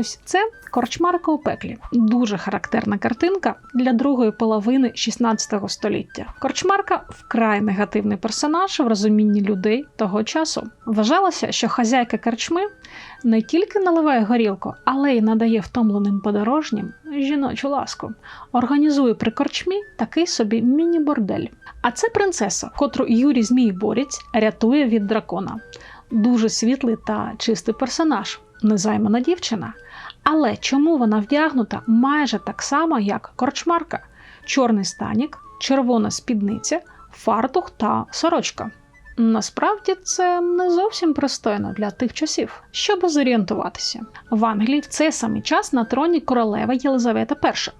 Ось це корчмарка у пеклі. Дуже характерна картинка для другої половини 16 століття. Корчмарка вкрай негативний персонаж в розумінні людей того часу. Вважалося, що хазяйка корчми не тільки наливає горілку, але й надає втомленим подорожнім жіночу ласку. Організує при корчмі такий собі міні-бордель. А це принцеса, котру Юрій Змій Борець рятує від дракона. Дуже світлий та чистий персонаж, незаймана дівчина. Але чому вона вдягнута майже так само, як корчмарка: чорний станік, червона спідниця, фартух та сорочка? Насправді це не зовсім пристойно для тих часів, щоб зорієнтуватися. В Англії в цей самий час на троні королева Єлизавета І,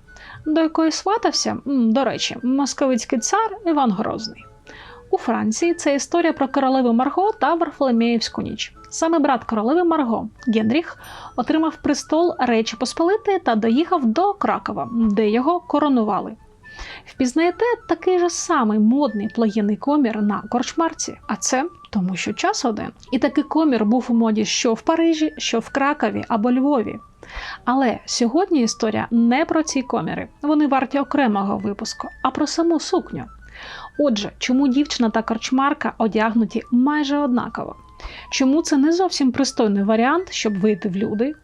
до якої сватався, до речі, московицький цар Іван Грозний. У Франції це історія про королеву Марго та Варфоломеївську ніч. Саме брат королеви Марго Генріх отримав престол Речі Посполитої та доїхав до Кракова, де його коронували. Впізнаєте такий же самий модний плоєний комір на корчмарці, а це тому, що час один. І такий комір був у моді що в Парижі, що в Кракові або Львові. Але сьогодні історія не про ці коміри. Вони варті окремого випуску, а про саму сукню. Отже, чому дівчина та корчмарка одягнуті майже однаково? Чому це не зовсім пристойний варіант, щоб вийти в люди?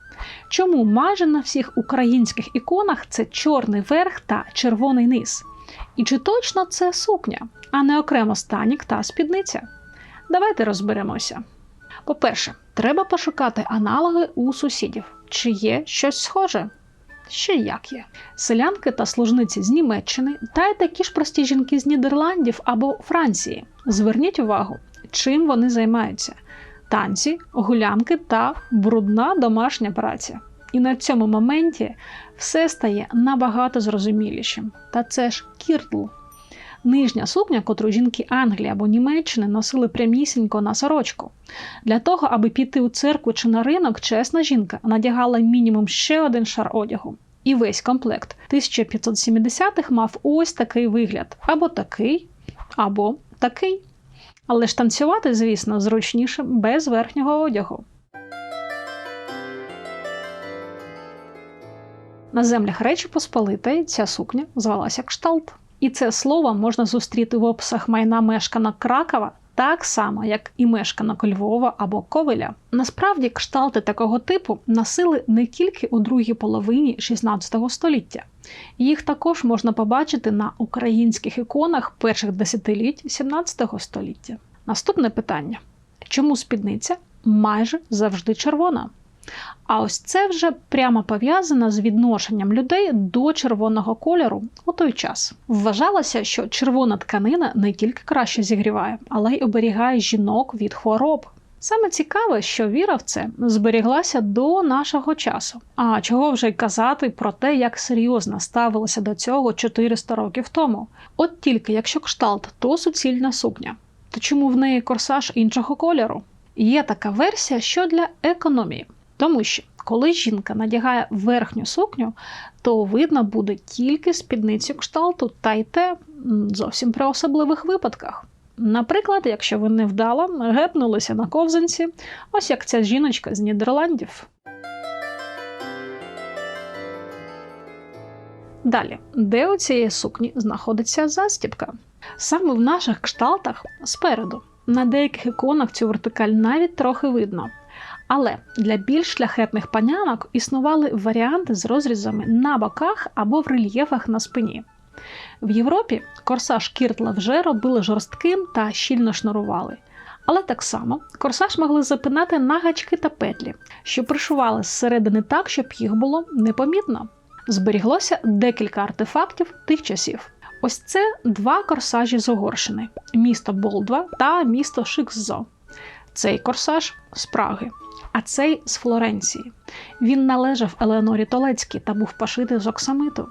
Чому майже на всіх українських іконах це чорний верх та червоний низ? І чи точно це сукня, а не окремо станік та спідниця? Давайте розберемося. По-перше, треба пошукати аналоги у сусідів, чи є щось схоже. Ще як є. Селянки та служниці з Німеччини та й такі ж прості жінки з Нідерландів або Франції. Зверніть увагу, чим вони займаються: танці, гулянки та брудна домашня праця. І на цьому моменті все стає набагато зрозумілішим. Та це ж кіртл. Нижня сукня, котру жінки Англії або Німеччини носили прямісінько на сорочку. Для того, аби піти у церкву чи на ринок, чесна жінка надягала мінімум ще один шар одягу. І весь комплект 1570-х мав ось такий вигляд: або такий, або такий. Але ж танцювати, звісно, зручніше без верхнього одягу. На землях Речі Посполитої ця сукня звалася кшталт. І це слово можна зустріти в описах майна мешкана Кракова так само, як і мешканок Львова або Ковеля. Насправді, кшталти такого типу носили не тільки у другій половині 16 століття. Їх також можна побачити на українських іконах перших десятиліть 17 століття. Наступне питання: чому спідниця майже завжди червона? А ось це вже прямо пов'язано з відношенням людей до червоного кольору у той час. Вважалося, що червона тканина не тільки краще зігріває, але й оберігає жінок від хвороб. Саме цікаве, що віра в це зберіглася до нашого часу. А чого вже й казати про те, як серйозно ставилося до цього 400 років тому. От тільки якщо кшталт, то суцільна сукня, то чому в неї корсаж іншого кольору? Є така версія, що для економії. Тому що, коли жінка надягає верхню сукню, то видно буде тільки спідницю кшталту, та й те зовсім при особливих випадках. Наприклад, якщо ви невдало гепнулися на ковзанці, ось як ця жіночка з Нідерландів. Далі, де у цієї сукні знаходиться застібка? Саме в наших кшталтах спереду. На деяких іконах цю вертикаль навіть трохи видно. Але для більш шляхетних панянок існували варіанти з розрізами на боках або в рельєфах на спині. В Європі корсаж кіртла вже робили жорстким та щільно шнурували. Але так само корсаж могли запинати на гачки та петлі, що пришували зсередини так, щоб їх було непомітно. Зберіглося декілька артефактів тих часів. Ось це два корсажі з Угорщини: місто Болдва та місто Шиксзо. Цей корсаж з Праги, а цей з Флоренції. Він належав Елеонорі Толецькій та був пошитий з оксамиту.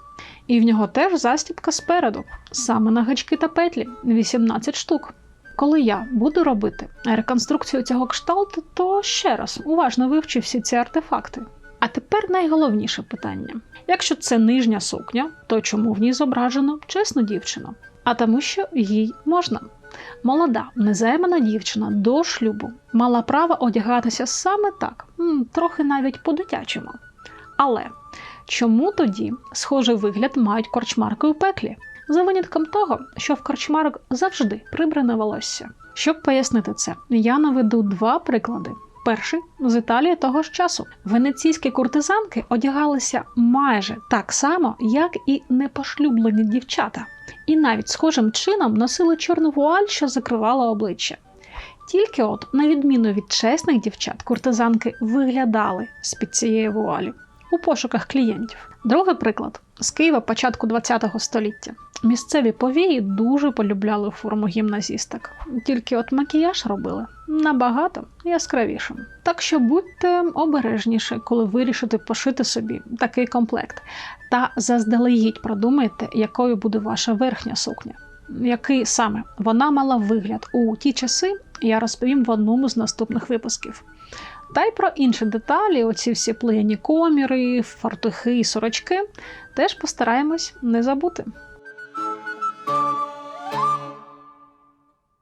І в нього теж застібка спереду, саме на гачки та петлі 18 штук. Коли я буду робити реконструкцію цього кшталту, то ще раз уважно вивчу всі ці артефакти. А тепер найголовніше питання: якщо це нижня сукня, то чому в ній зображено чесну дівчину? А тому, що їй можна. Молода, незаймана дівчина до шлюбу мала право одягатися саме так, трохи навіть по-дитячому. Але чому тоді схожий вигляд мають корчмарки у пеклі? За винятком того, що в корчмарок завжди прибране волосся. Щоб пояснити це, я наведу два приклади. Перший з Італії того ж часу. Венеційські куртизанки одягалися майже так само, як і непошлюблені дівчата, і навіть схожим чином носили чорну вуаль, що закривала обличчя. Тільки от, на відміну від чесних дівчат, куртизанки виглядали з-під цієї вуалі у пошуках клієнтів. Другий приклад з Києва початку ХХ століття. Місцеві повії дуже полюбляли форму гімназісток, тільки от макіяж робили набагато яскравішим. Так що будьте обережніші, коли вирішите пошити собі такий комплект, та заздалегідь продумайте, якою буде ваша верхня сукня. Який саме вона мала вигляд у ті часи, я розповім в одному з наступних випусків. Та й про інші деталі, оці всі плияні коміри, фартухи і сорочки, теж постараємось не забути.